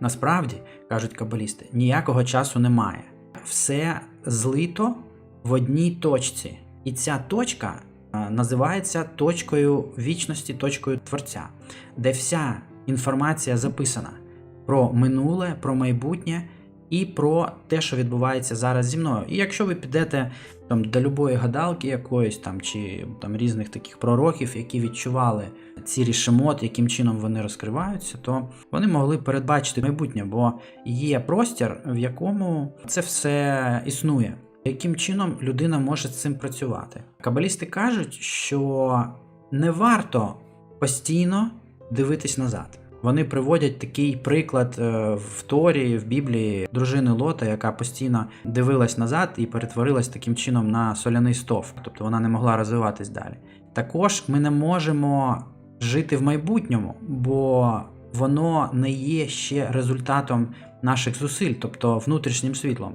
насправді, кажуть кабалісти, ніякого часу немає. Все злито в одній точці. І ця точка е, називається точкою вічності, точкою Творця, де вся інформація записана про минуле, про майбутнє і про те, що відбувається зараз зі мною. І якщо ви підете там до любої гадалки якоїсь там чи там різних таких пророків, які відчували ці рішемот, яким чином вони розкриваються, то вони могли передбачити майбутнє, бо є простір, в якому це все існує. Яким чином людина може з цим працювати? Кабалісти кажуть, що не варто постійно дивитись назад. Вони приводять такий приклад е, в Торі, в Біблії дружини Лота, яка постійно дивилась назад і перетворилась таким чином на соляний стовп, тобто вона не могла розвиватись далі. Також ми не можемо жити в майбутньому, бо воно не є ще результатом наших зусиль, тобто внутрішнім світлом.